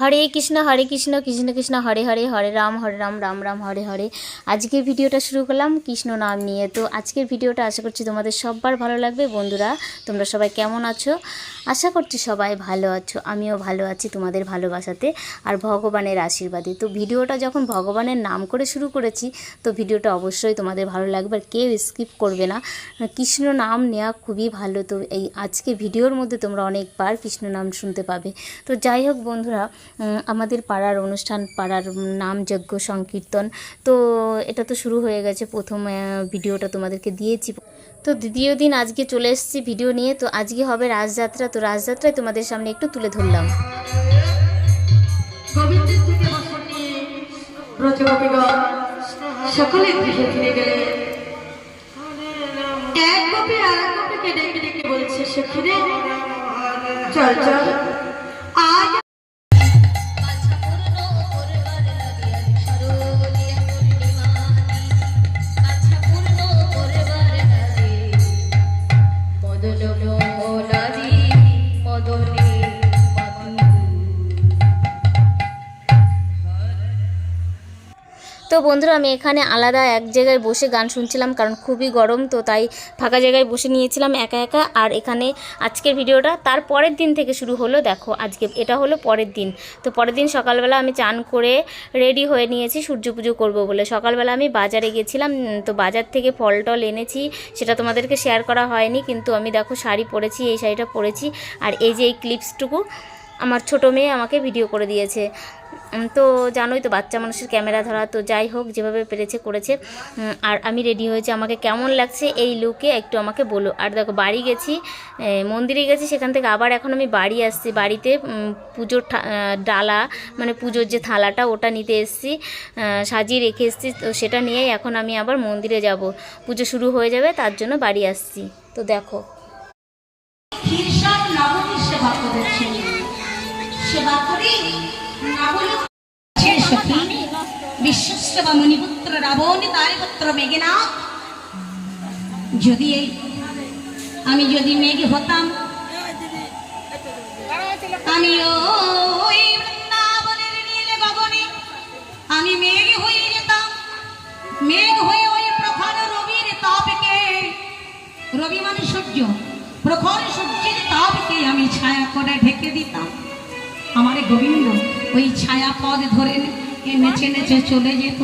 হরে কৃষ্ণ হরে কৃষ্ণ কৃষ্ণ কৃষ্ণ, হরে হরে হরে রাম হরে রাম রাম রাম, হরে হরে। আজকের ভিডিওটা শুরু করলাম কৃষ্ণ নাম নিয়ে। তো আজকের ভিডিওটা আশা করছি তোমাদের সববার ভালো লাগবে। বন্ধুরা, তোমরা সবাই কেমন আছো? আশা করছি সবাই ভালো আছো। আমিও ভালো আছি তোমাদের ভালোবাসাতে আর ভগবানের আশীর্বাদে। তো ভিডিওটা যখন ভগবানের নাম করে শুরু করেছি, তো ভিডিওটা অবশ্যই তোমাদের ভালো লাগবে। আর কেউ স্কিপ করবে না। কৃষ্ণ নাম নেওয়া খুবই ভালো। তো এই আজকে ভিডিওর মধ্যে তোমরা অনেকবার কৃষ্ণ নাম শুনতে পাবে। তো যাই হোক বন্ধুরা আমাদের পাড়ার অনুষ্ঠান, পাড়ার নাম যজ্ঞ সংকীর্তন। তো এটা তো শুরু হয়ে গেছে, প্রথম ভিডিওটা তোমাদেরকে দিয়েছি। তো দ্বিতীয় দিন আজকে চলে এসেছি ভিডিও নিয়ে। তো আজকে হবে রাজযাত্রা। তো রাজযাত্রায় তোমাদের সামনে একটু তুলে ধরলাম। সকলে ডেকে ডেকে বলছে সখীরে চল চল। তো বন্ধুরা, আমি এখানে আলাদা এক জায়গায় বসে গান শুনছিলাম কারণ খুবই গরম, তো তাই ফাঁকা জায়গায় বসে নিয়েছিলাম একা একা। আর এখানে আজকের ভিডিওটা তার পরের দিন থেকে শুরু হলো, দেখো আজকে এটা হলো পরের দিন। তো পরের দিন সকালবেলা আমি চান করে রেডি হয়ে নিয়েছি সূর্য পুজো করব বলে। সকালবেলা আমি বাজারে গেছিলাম তো বাজার থেকে ফল টল এনেছি, সেটা তোমাদেরকে শেয়ার করা হয়নি, কিন্তু আমি দেখো শাড়ি পরেছি, এই শাড়িটা পরেছি। আর এই যে এই ক্লিপসটুকু আমার ছোটো মেয়ে আমাকে ভিডিও করে দিয়েছে। তো জানোই তো, বাচ্চা মানুষের ক্যামেরা ধরা, তো যাই হোক, যেভাবে পেরেছে করেছে। আর আমি রেডি হয়েছি, আমাকে কেমন লাগছে এই লুকে একটু আমাকে বলো। আর দেখো, বাড়ি গেছি মন্দিরে গেছি, সেখান থেকে আবার এখন আমি বাড়ি আসছি। বাড়িতে পুজোর ডালা মানে পুজোর যে থালাটা, ওটা নিতে এসেছি সাজিয়ে রেখে এসেছি। তো সেটা নিয়েই এখন আমি আবার মন্দিরে যাব। পুজো শুরু হয়ে যাবে, তার জন্য বাড়ি আসছি। তো দেখো। আমি যদি মেঘ হতাম, আমি বৃন্দাবনের নীল গগনে আমি মেঘ হয়ে যেতাম। মেঘ হয়ে ওই প্রখর রবির তাপকে, রবি মানে সূর্য, প্রখর সূর্যের তাপকে আমি ছায়া করে ঢেকে দিতাম। আমার গোবিন্দ ওই ছায়া পদ ধরে নেচে নেচে চলে যেত।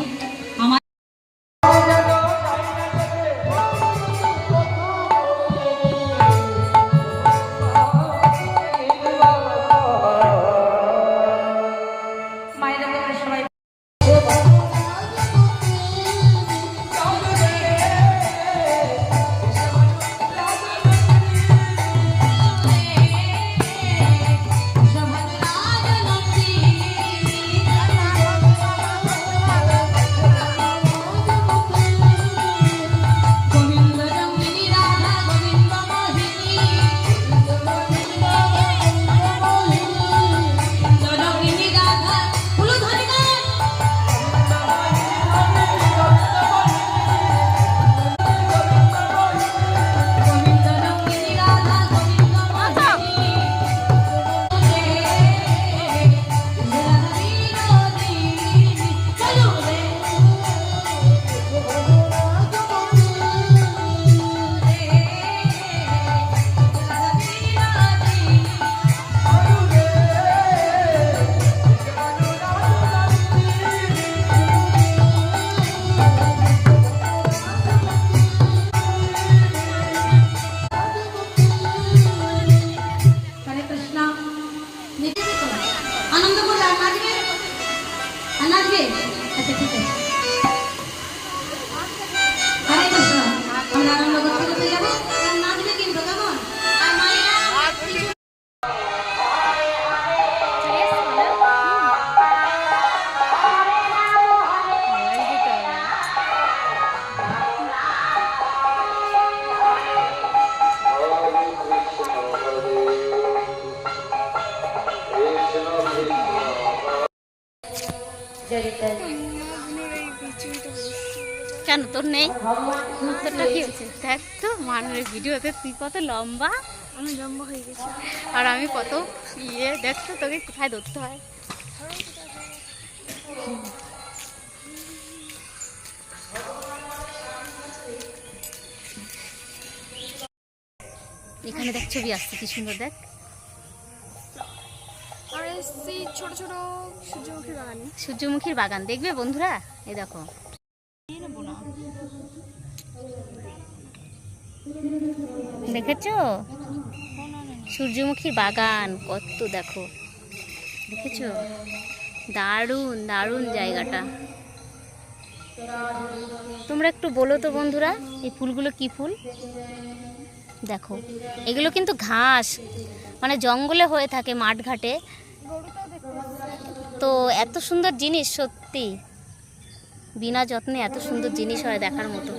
আর কেন তোর নেই? তোরটা কি হচ্ছে? দেখ তো মানুষের ভিডিওতে তুই কত লম্বা। আমি লম্বা হয়ে গেছি। আর আমি কত ইয়ে দেখছ তোকে কোথায় ধরতে হয়। এখানে দেখ ছবি আসছে কি সুন্দর দেখ। এসছি ছোট ছোট সূর্যমুখী বাগানে। সূর্যমুখীর বাগান। দেখবে বন্ধুরা? এই দেখো। দেখেছ? সূর্যমুখীর বাগান, কত দেখো। দেখেছ? দারুণ দারুণ জায়গাটা। তোমরা একটু বলো তো বন্ধুরা, এই ফুলগুলো কি ফুল? দেখো। এগুলো কিন্তু ঘাস। মানে জঙ্গলে হয়ে থাকে মাঠঘাটে। তো এত সুন্দর জিনিস সত্যি। বিনা যত্নে এত সুন্দর জিনিস হয় দেখার মতো।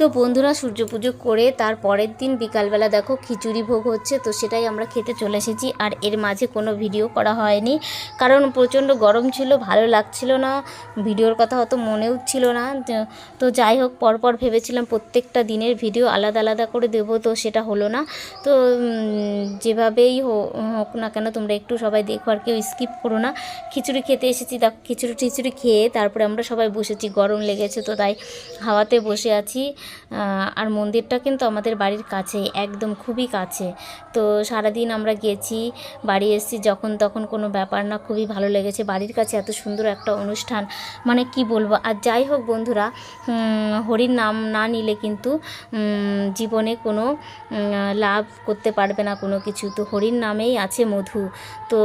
তো বন্ধুরা সূর্য পুজো করে তার পরের দিন বিকালবেলা দেখো খিচুড়ি ভোগ হচ্ছে, তো সেটাই আমরা খেতে চলে এসেছি। আর এর মাঝে কোনো ভিডিও করা হয়নি, কারণ প্রচণ্ড গরম ছিল, ভালো লাগছিল না, ভিডিওর কথা অত মনেও ছিল না। তো- যাই হোক, পরপর ভেবেছিলাম প্রত্যেকটা দিনের ভিডিও আলাদা আলাদা করে দেবো, তো সেটা হলো না। তো যেভাবেই হোক না কেন তোমরা একটু সবাই দেখো আর কেউ স্কিপ করো না। খিচুড়ি খেতে এসেছি, দেখো খিচুড়ি টিচুড়ি খেয়ে তারপরে আমরা সবাই বসেছি, গরম লেগেছে তো তাই হাওয়াতে বসে আছি। আর মন্দিরটা কিন্তু আমাদের বাড়ির কাছেই, একদম খুবই কাছে। তো সারাদিন আমরা গেছি, বাড়ি এসেছি, যখন তখন কোনো ব্যাপার না, খুবই ভালো লেগেছে। বাড়ির কাছে এত সুন্দর একটা অনুষ্ঠান মানে কি বলব? আর যাই হোক বন্ধুরা হরির নাম না নিলে কিন্তু জীবনে কোনো লাভ করতে পারবে না কোনো কিছু। তো হরির নামেই আছে মধু। তো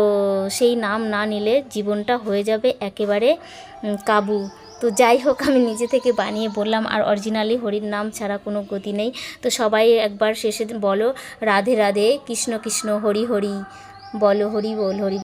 সেই নাম না নিলে জীবনটা হয়ে যাবে একেবারে কাবু। তো যাই হোক, আমি নিজে থেকে বানিয়ে বললাম, আর অরিজিনালি হরির নাম ছাড়া কোনো গতি নেই। তো সবাই একবার শেষে বলো, রাধে রাধে, কৃষ্ণ কৃষ্ণ, হরি হরি, বলো হরি বল, হরি